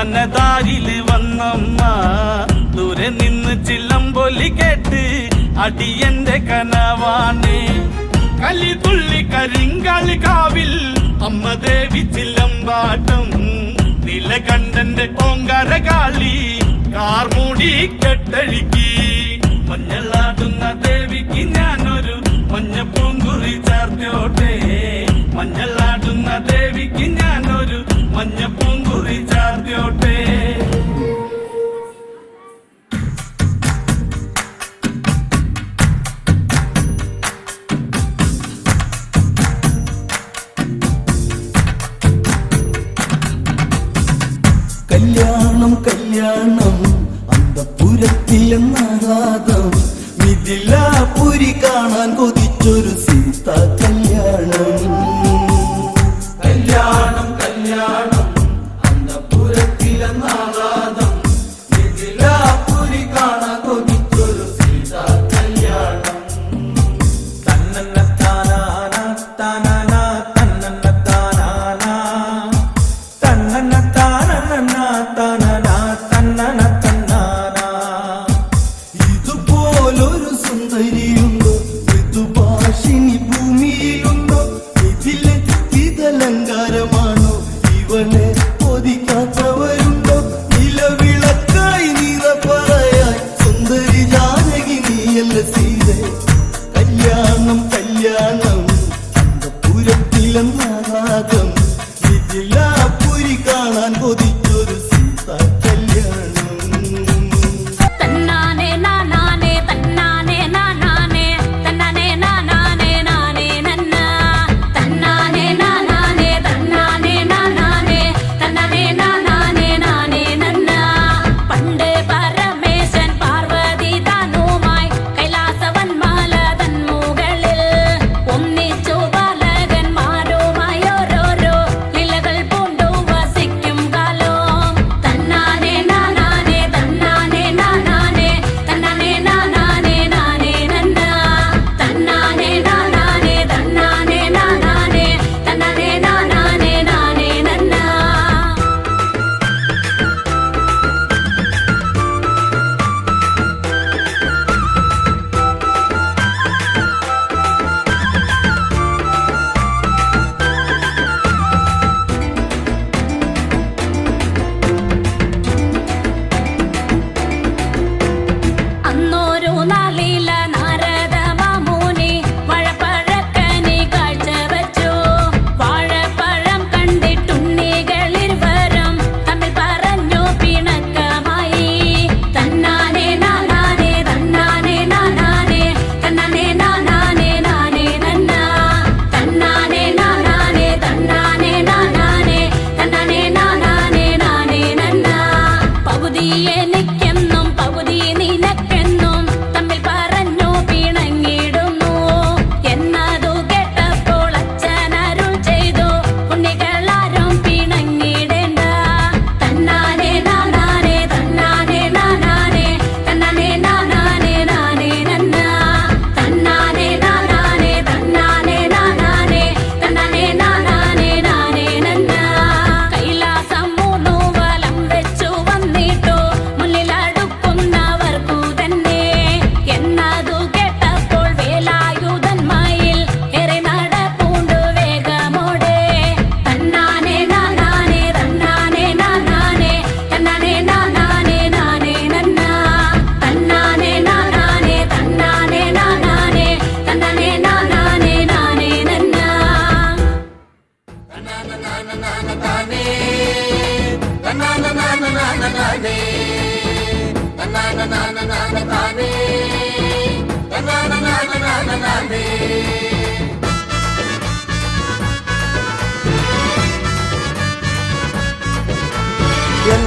മനതാരിൽ വന്നമ്മ. ദൂരെ നിന്ന് ചില്ലമ്പൊലി കേട്ട് അടിയന്റെ കനവാണ്. കലി തുള്ളി കരിങ്കളി കാവിൽ അമ്മ ദേവി ചില്ലമ്പാട്ടം നിലകണ്ഠന്റെ ഓങ്കാര കാളി കാർമൂടി കെട്ടഴുക്കി. മഞ്ഞളാടുന്ന ദേവിക്ക് ഞാനൊരു മഞ്ഞപ്പൂങ്കുറി ചാർത്തോട്ടെ മഞ്ഞളാടുന്ന ദേവിക്ക് ഞാനൊരു മഞ്ഞപ്പൂങ്കുറി ചാർത്തോട്ടെ stuck அடியனுக்கு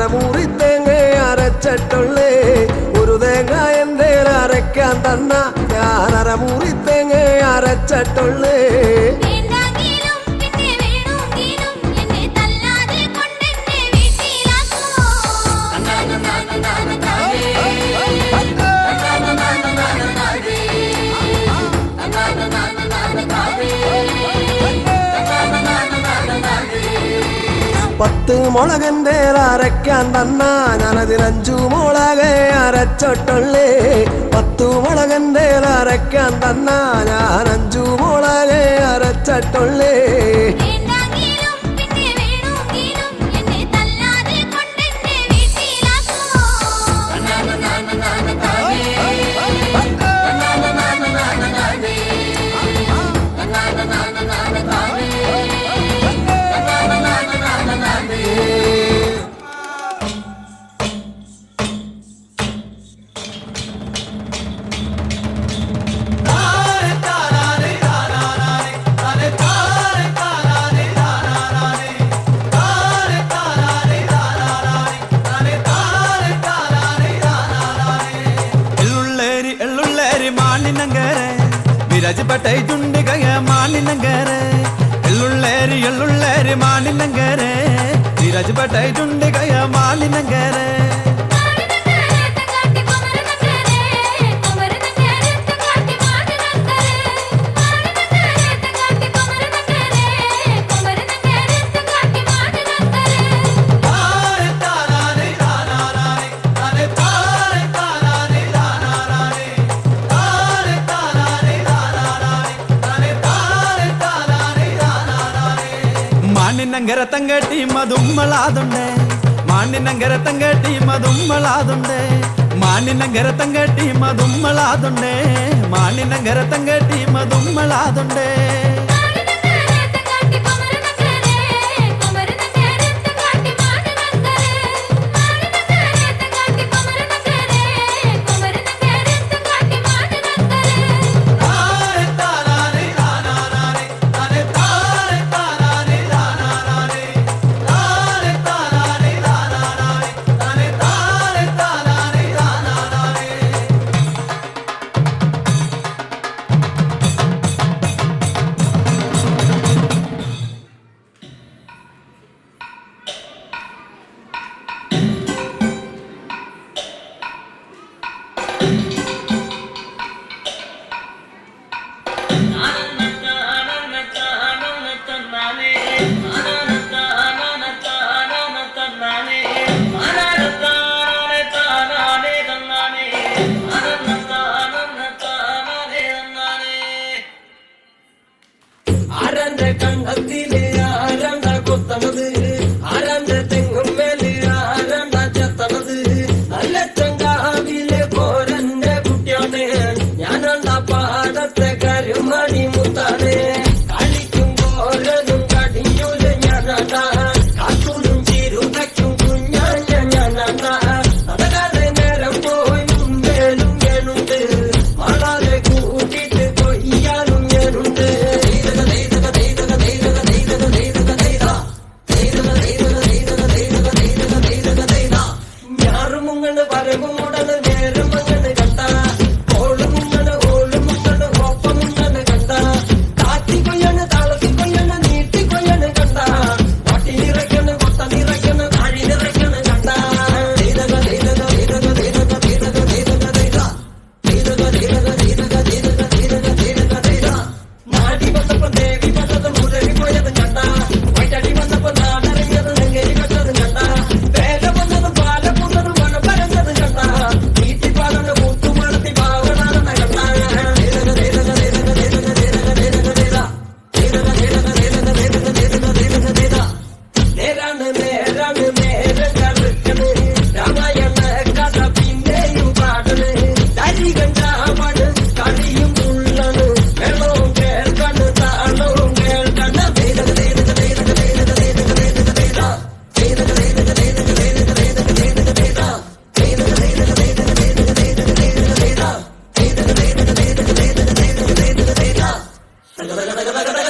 അരമൂറി തേങ്ങ അരച്ചിട്ടുള്ളേ. ഒരു തേങ്ങ എന്റെ അരയ്ക്കാൻ തന്ന ഞാൻ അരമൂറി തേങ്ങ അരച്ചിട്ടുള്ളേ. പത്ത് മുളകന്റെ അരയ്ക്കാൻ തന്ന ഞാനതിനഞ്ചു മുളകെ അരച്ചിട്ടുള്ളേ. പത്തു മുളകന്റെ അരയ്ക്കാൻ തന്ന ഞാൻ അഞ്ചു മുളകെ അരച്ചിട്ടുള്ളേ. மாலினங்கர. விராஜ்பட்டை துண்டுகைய மாலினங்கர. எள்ளுள்ளேரி எள்ளுள்ளேரி மாலினங்கர. விராஜ்பட்டை துண்டுகைய மாலினங்கர. മാണിനങ്കര തങ്കട്ടി മതുമ്മളാതുണ്ട് മാണിനങ്കര തങ്കട്ടി മതുമ്മളാതുണ്ട് മാണിനങ്കര തങ്കട്ടി മതുമ്മളാതുണ്ട് മാണിനങ്കര തങ്കട്ടി മതുമ്മളാതുണ്ട് I got precario. da da da da